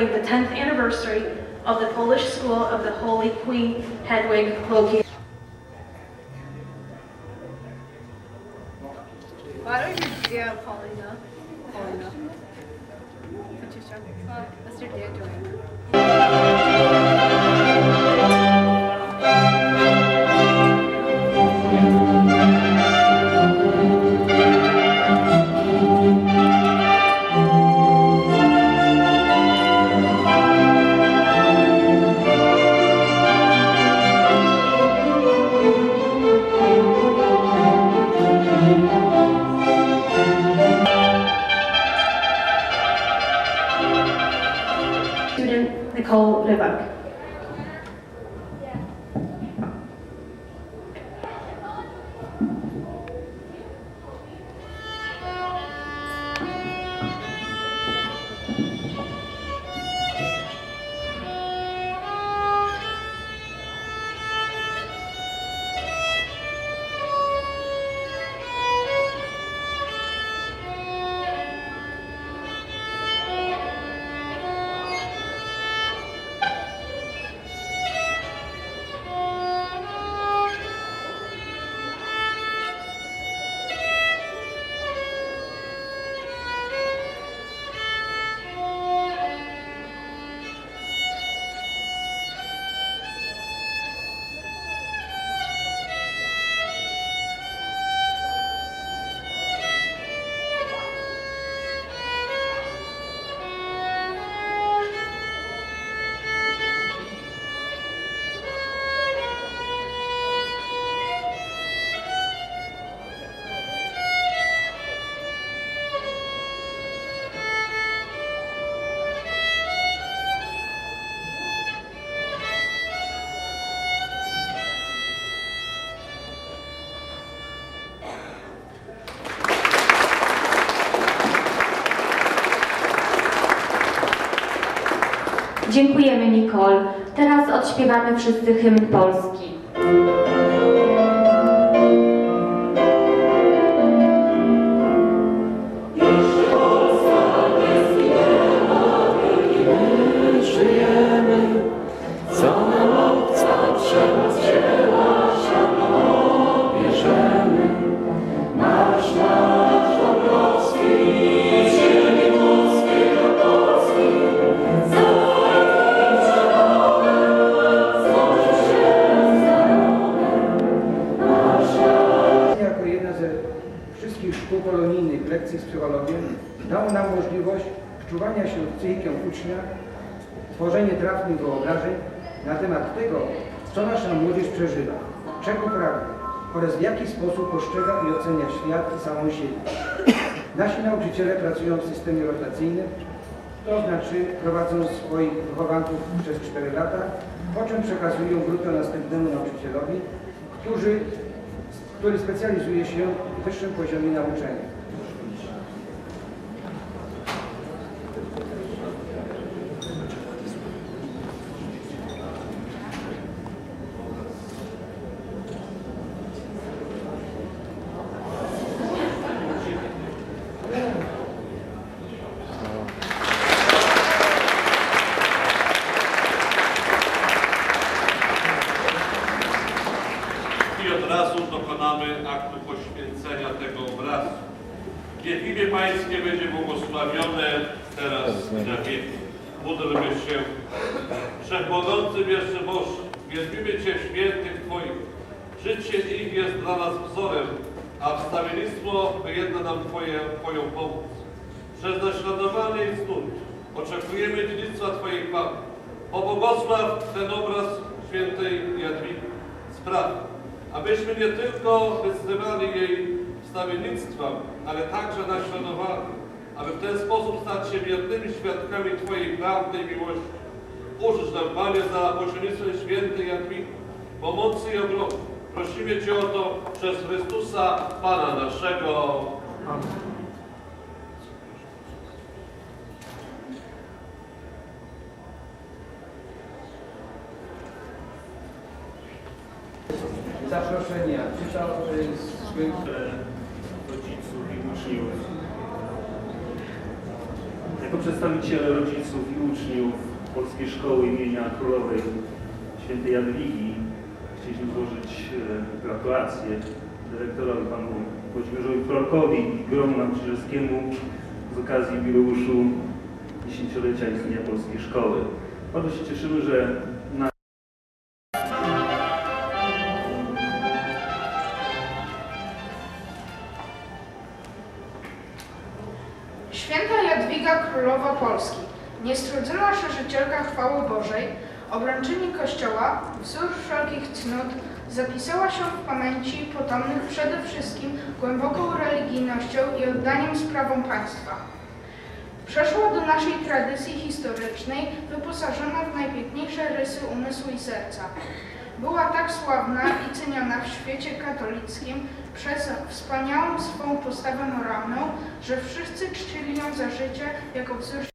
celebrating the 10th anniversary of the Polish School of the Holy Queen Hedwig located Why don't you dare uh, Paulina? Paulina. Patricia. Let's do dare Joanna. President Nicole Levoque. Dziękujemy, Nicole. Teraz odśpiewamy wszyscy hymn polski. Wczuwania się w psychikę ucznia, tworzenie trafnych wyobrażeń na temat tego, co nasza młodzież przeżywa, czego pragnie oraz w jaki sposób postrzega i ocenia świat i samą siebie. Nasi nauczyciele pracują w systemie rotacyjnym, to znaczy prowadzą swoich wychowanków przez 4 lata, po czym przekazują grupę następnemu nauczycielowi, którzy który specjalizuje się w wyższym poziomie nauczania. Niech imię Pańskie będzie błogosławione teraz i na wieki. Módlmy się. Wszechmogący wieszczy Boże, wielbimy Cię w świętych Twoich. Życie ich jest dla nas wzorem, a wstawiennictwo wyjedna nam Twoje, Twoją pomoc. Przez naśladowanie i cnót oczekujemy dziedzictwa Twojej chwały. Pobłogosław ten obraz świętej Jadwigi. Spraw, abyśmy nie tylko wyznawali jej wstawiennictwa, ale także naśladowali, aby w ten sposób stać się wiernymi świadkami Twojej prawdy i miłości. Użycz nam, Panie, za pośrednictwem świętej Jadwigi, pomocy i obrony. Prosimy Cię o to przez Chrystusa, Pana naszego. Zaproszenia czytał y, uczniów. Jako przedstawiciele rodziców i uczniów Polskiej Szkoły imienia Królowej Świętej Jadwigi chcieliśmy złożyć e, gratulacje dyrektorowi panu Włodzimierzowi Florkowi i gromu nauczycielskiemu z okazji jubileuszu dziesięciolecia istnienia Polskiej Szkoły. Bardzo się cieszymy, że Święta Jadwiga Królowa Polski, niestrudzona szerzycielka chwały Bożej, obrączyni Kościoła, wzór wszelkich cnót, zapisała się w pamięci potomnych przede wszystkim głęboką religijnością i oddaniem sprawom państwa. Przeszła do naszej tradycji historycznej, wyposażona w najpiękniejsze rysy umysłu i serca. Była tak sławna i ceniona w świecie katolickim przez wspaniałą swą postawę moralną, że wszyscy czcili ją za życie jako wzór